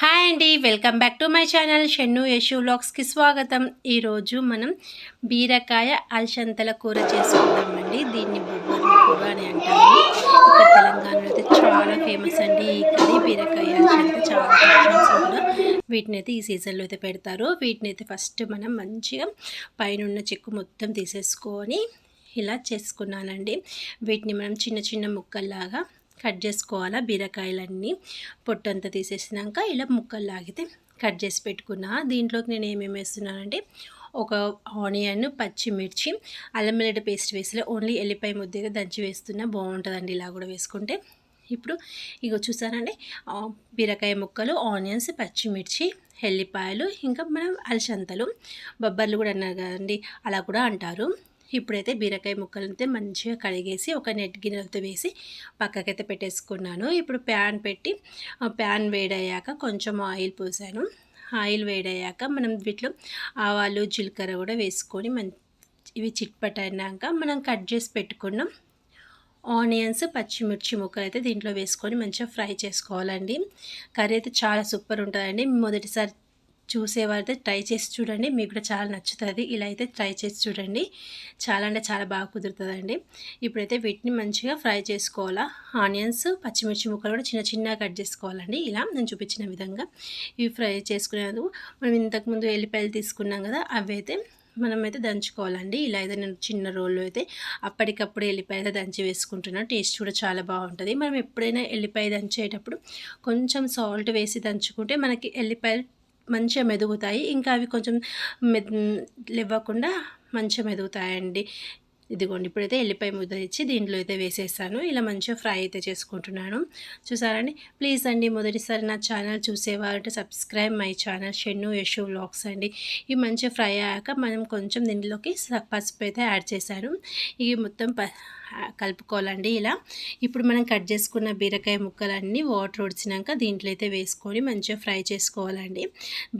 Hi అండి welcome back to my channel Shennu Yashu వ్లాగ్స్కి స్వాగతం. ఈరోజు మనం బీరకాయ అల్షంతల కూర చేసుకుందామండి. దీన్ని బొబ్బర్ల కూర అని అంటారు. ఇక్కడ తెలంగాణలో అయితే చాలా ఫేమస్ అండి ఈ కర్రీ. బీరకాయ అల్షంత చాలా ఫంక్షన్స్ కూడా వీటిని అయితే ఈ సీజన్లో అయితే పెడతారు. వీటిని అయితే ఫస్ట్ మనం మంచిగా పైన చెక్కు మొత్తం తీసేసుకొని ఇలా చేసుకున్నానండి. వీటిని మనం చిన్న చిన్న ముక్కల్లాగా కట్ చేసుకోవాలా బీరకాయలన్నీ. పొట్టంతా తీసేసినాక ఇలా ముక్కలు లాగితే కట్ చేసి పెట్టుకున్నా. దీంట్లోకి నేను ఏమేమి వేస్తున్నానంటే ఒక ఆనియన్ పచ్చిమిర్చి అల్లం వెల్లుల్లి పేస్ట్ వేసి ఓన్లీ ఎల్లిపాయ ముద్దగా దంచి వేస్తున్నా. బాగుంటుందండి ఇలా కూడా వేసుకుంటే. ఇప్పుడు ఇక చూసానండి బీరకాయ ముక్కలు ఆనియన్స్ పచ్చిమిర్చి ఎల్లిపాయలు ఇంకా మనం అలసంతలు బొబ్బర్లు కూడా అన్నారు కదండి అలా కూడా అంటారు. ఇప్పుడైతే బీరకాయ ముక్కలైతే మంచిగా కడిగేసి ఒక నెట్ గిన్నెలతో వేసి పక్కకైతే పెట్టేసుకున్నాను. ఇప్పుడు ప్యాన్ పెట్టి ప్యాన్ వేడయ్యాక కొంచెం ఆయిల్ పోసాను. ఆయిల్ వేడయ్యాక మనం వీటిలో ఆవాలు జీలకర్ర కూడా వేసుకొని మం ఇవి చిట్పట్టయినాక మనం కట్ చేసి పెట్టుకున్నాం ఆనియన్స్ పచ్చిమిర్చి ముక్కలు అయితే దీంట్లో వేసుకొని మంచిగా ఫ్రై చేసుకోవాలండి. కర్రీ అయితే చాలా సూపర్ ఉంటుందండి. మొదటిసారి చూసేవారైతే ట్రై చేసి చూడండి. మీకు కూడా చాలా నచ్చుతుంది. ఇలా అయితే ట్రై చేసి చూడండి. చాలా అంటే చాలా బాగా కుదురుతుందండి. ఇప్పుడైతే వీటిని మంచిగా ఫ్రై చేసుకోవాలా. ఆనియన్స్ పచ్చిమిర్చి ముక్కలు కూడా చిన్న చిన్నగా కట్ చేసుకోవాలండి. ఇలా నేను చూపించిన విధంగా ఇవి ఫ్రై చేసుకునేందుకు. మనం ఇంతకుముందు ఎల్లిపాయలు తీసుకున్నాం కదా అవి అయితే మనమైతే దంచుకోవాలండి. ఇలా అయితే నేను చిన్న రోల్లో అయితే అప్పటికప్పుడు ఎల్లిపాయ అయితే దంచి వేసుకుంటున్నాను టేస్ట్ కూడా చాలా బాగుంటుంది. మనం ఎప్పుడైనా ఎల్లిపాయ దంచేటప్పుడు కొంచెం సాల్ట్ వేసి దంచుకుంటే మనకి ఎల్లిపాయలు మంచిగా మెదుగుతాయి. ఇంకా అవి కొంచెం మె లేవ్వకుండా మంచిగా మెదుగుతాయండి. ఇదిగోండి ఇప్పుడైతే ఎల్లిపాయ ముద్ద ఇచ్చి దీంట్లో అయితే వేసేస్తాను ఇలా మంచిగా ఫ్రై అయితే చేసుకుంటున్నాను. చూసారండి? ప్లీజ్ అండి మొదటిసారి నా channel చూసేవారంటే subscribe my channel Shennu Yashu vlogs అండి. ఇవి మంచిగా ఫ్రై అయ్యాక మనం కొంచెం దీంట్లోకి పసుపు అయితే యాడ్ చేశాను. ఇవి మొత్తం కలుపుకోవాలండి ఇలా. ఇప్పుడు మనం కట్ చేసుకున్న బీరకాయ ముక్కలన్నీ వాటర్ ఉడిచినాక దీంట్లో అయితే వేసుకొని మంచిగా ఫ్రై చేసుకోవాలండి.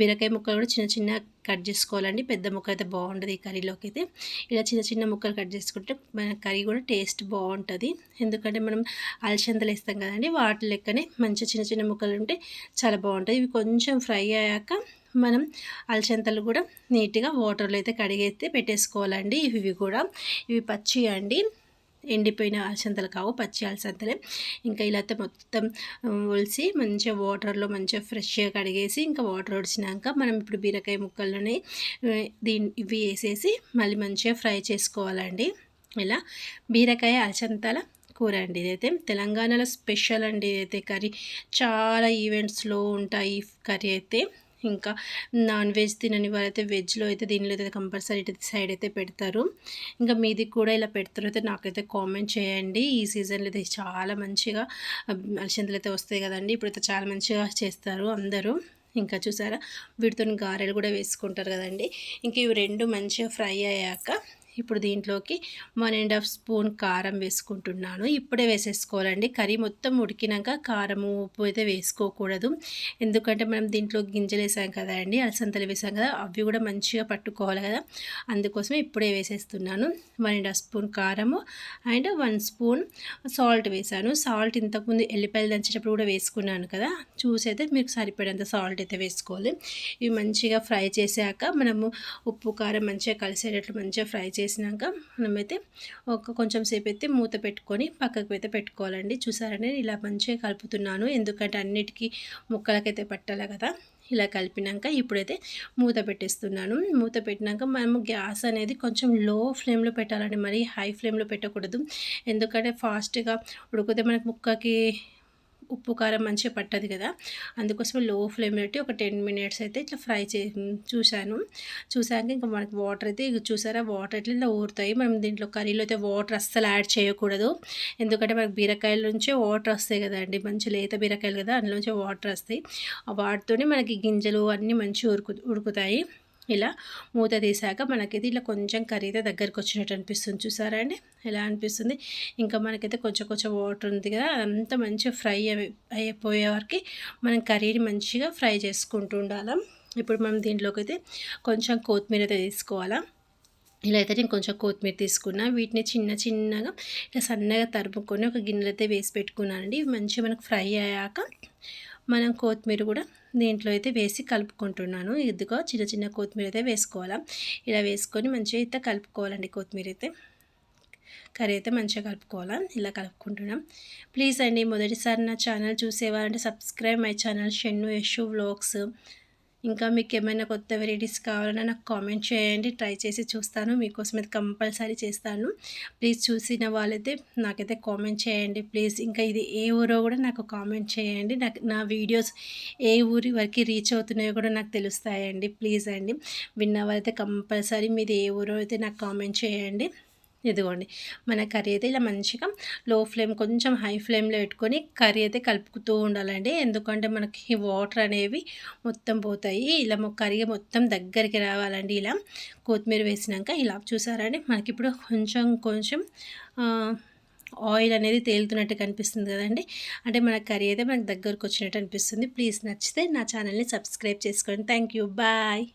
బీరకాయ ముక్కలు కూడా చిన్న చిన్న కట్ చేసుకోవాలండి. పెద్ద ముక్క అయితే బాగుంటుంది ఈ కర్రీలోకి అయితే ఇలా చిన్న చిన్న ముక్కలు కట్ చేసుకుంటే మన కర్రీ కూడా టేస్ట్ బాగుంటుంది. ఎందుకంటే మనం అలసందలు వేస్తాం కదండి వాటి లెక్కనే మంచి చిన్న చిన్న ముక్కలు ఉంటే చాలా బాగుంటుంది. ఇవి కొంచెం ఫ్రై అయ్యాక మనం అలసంతలు కూడా నీట్గా వాటర్లో అయితే కడిగైతే పెట్టేసుకోవాలండి. ఇవి కూడా. ఇవి పచ్చి అండి ఎండిపోయిన అలసంతలు కావు పచ్చి అలసంతలే ఇంకా ఇలా మొత్తం ఒలిసి మంచిగా వాటర్లో మంచిగా ఫ్రెష్గా కడిగేసి ఇంకా వాటర్ ఒడిచినాక మనం ఇప్పుడు బీరకాయ ముక్కల్లోనే దీని ఇవి వేసేసి మళ్ళీ మంచిగా ఫ్రై చేసుకోవాలండి. ఇలా బీరకాయ అలసంతల కూర అండి ఇదైతే. తెలంగాణలో స్పెషల్ అండి ఇదైతే కర్రీ. చాలా ఈవెంట్స్లో ఉంటాయి కర్రీ అయితే. ఇంకా నాన్ వెజ్ తినని వారైతే వెజ్లో అయితే దీనిలో అయితే కంపల్సరీ సైడ్ అయితే పెడతారు. ఇంకా మీది కూడా ఇలా పెడతారు అయితే నాకైతే కామెంట్ చేయండి. ఈ సీజన్లో అయితే చాలా మంచిగా అలసంతలు అయితే వస్తాయి కదండి. ఇప్పుడైతే చాలా మంచిగా చేస్తారు అందరూ. ఇంకా చూసారా? వీటితో గారెలు కూడా వేసుకుంటారు కదండి. ఇంక ఇవి రెండు మంచిగా ఫ్రై అయ్యాక ఇప్పుడు దీంట్లోకి వన్ అండ్ హాఫ్ స్పూన్ కారం వేసుకుంటున్నాను. ఇప్పుడే వేసేసుకోవాలండి. కర్రీ మొత్తం ఉడికినాక కారము ఉప్పు అయితే వేసుకోకూడదు. ఎందుకంటే మనం దీంట్లో గింజలు వేసాం కదా అండి అలసంతలు వేసాం కదా అవి కూడా మంచిగా పట్టుకోవాలి కదా. అందుకోసమే ఇప్పుడే వేసేస్తున్నాను. వన్ అండ్ హాఫ్ స్పూన్ కారము అండ్ వన్ స్పూన్ సాల్ట్ వేసాను. సాల్ట్ ఇంతకుముందు ఎల్లిపాయలు దంచేటప్పుడు కూడా వేసుకున్నాను కదా. చూసి అయితే మీకు సరిపడేంత సాల్ట్ అయితే వేసుకోవాలి. ఇవి మంచిగా ఫ్రై చేశాక మనము ఉప్పు కారం మంచిగా కలిసేటట్లు మంచిగా ఫ్రై చేసి చేసినాక మనమైతే ఒక కొంచెం సేపు అయితే మూత పెట్టుకొని పక్కకు అయితే పెట్టుకోవాలండి. చూసారని ఇలా మంచిగా కలుపుతున్నాను. ఎందుకంటే అన్నిటికీ ముక్కలకైతే పట్టాలి కదా. ఇలా కలిపినాక ఇప్పుడైతే మూత పెట్టేస్తున్నాను. మూత పెట్టినాక మనము గ్యాస్ అనేది కొంచెం లో ఫ్లేమ్లో పెట్టాలండి. మరి హై ఫ్లేమ్లో పెట్టకూడదు. ఎందుకంటే ఫాస్ట్గా ఉడికితే మనకు ముక్కకి ఉప్పు కారం మంచిగా పట్టదు కదా. అందుకోసం లో ఫ్లేమ్ పెట్టి ఒక టెన్ మినిట్స్ అయితే ఇట్లా ఫ్రై చే చూశాను. చూసాక ఇంకా మనకి వాటర్ అయితే చూసారా? వాటర్ ఇట్లా ఇలా ఊరుతాయి. మనం దీంట్లో కర్రీలో అయితే వాటర్ అస్సలు యాడ్ చేయకూడదు. ఎందుకంటే మనకి బీరకాయల నుంచే వాటర్ వస్తాయి కదండి. మంచి లేత బీరకాయలు కదా అందులోంచి వాటర్ వస్తాయి. ఆ వాటితోనే మనకి గింజలు అన్నీ మంచిగా ఉడుకు ఉడుకుతాయి ఇలా మూత తీసాక మనకైతే ఇలా కొంచెం కర్రీ అయితే దగ్గరికి వచ్చినట్టు అనిపిస్తుంది. చూసారా అండి? ఎలా అనిపిస్తుంది? ఇంకా మనకైతే కొంచెం కొంచెం వాటర్ ఉంది కదా అదంతా మంచిగా ఫ్రై అయిపోయే వరకు మనం కర్రీని మంచిగా ఫ్రై చేసుకుంటూ ఉండాలి. ఇప్పుడు మనం దీంట్లోకి అయితే కొంచెం కొత్తిమీర అయితే తీసుకోవాలా. ఇలా అయితే నేను కొంచెం కొత్తిమీర తీసుకున్నా. వీటిని చిన్న చిన్నగా ఇలా సన్నగా తరుపుకొని ఒక గిన్నెలు అయితే వేసి పెట్టుకున్నానండి. మంచిగా మనకు ఫ్రై అయ్యాక మనం కొత్తిమీర కూడా దీంట్లో అయితే వేసి కలుపుకుంటున్నాను. ఇదిగో చిన్న చిన్న కొత్తిమీర అయితే వేసుకోవాలా. ఇలా వేసుకొని మంచిగా అయితే కలుపుకోవాలండి కొత్తిమీర అయితే. కర్రీ అయితే మంచిగా కలుపుకోవాలా. ఇలా కలుపుకుంటున్నాం. ప్లీజ్ అండి మొదటిసారి నా channel చూసేవారంటే subscribe my channel Shennu Yashu vlogs. ఇంకా మీకు ఏమైనా కొత్త వెరైటీస్ కావాలన్నా నాకు కామెంట్ చేయండి. ట్రై చేసి చూస్తాను. మీకోసం అయితే కంపల్సరీ చేస్తాను. ప్లీజ్ చూసిన వాళ్ళైతే నాకైతే కామెంట్ చేయండి. ప్లీజ్ ఇంకా ఇది ఏ ఊరో కూడా నాకు కామెంట్ చేయండి. నాకు నా వీడియోస్ ఏ ఊరి వరకు రీచ్ అవుతున్నాయో కూడా నాకు తెలుస్తాయండి. ప్లీజ్ అండి. విన్న వాళ్ళైతే కంపల్సరీ మీది ఏ ఊరో అయితే నాకు కామెంట్ చేయండి. ఇదిగోండి. మన కర్రీ అయితే ఇలా మంచిగా లో ఫ్లేమ్ కొంచెం హై ఫ్లేమ్లో పెట్టుకొని కర్రీ అయితే కలుపుతూ ఉండాలండి. ఎందుకంటే మనకి వాటర్ అనేవి మొత్తం పోతాయి. ఇలా కర్రీ మొత్తం దగ్గరికి రావాలండి ఇలా. కొత్తిమీర వేసినాక ఇలా చూసారండి. మనకి ఇప్పుడు కొంచెం కొంచెం ఆయిల్ అనేది తేలుతున్నట్టు కనిపిస్తుంది కదండి. అంటే మన కర్రీ అయితే మనకు దగ్గరకు వచ్చినట్టు అనిపిస్తుంది. ప్లీజ్ నచ్చితే నా ఛానల్ని సబ్స్క్రైబ్ చేసుకోండి. Thank you bye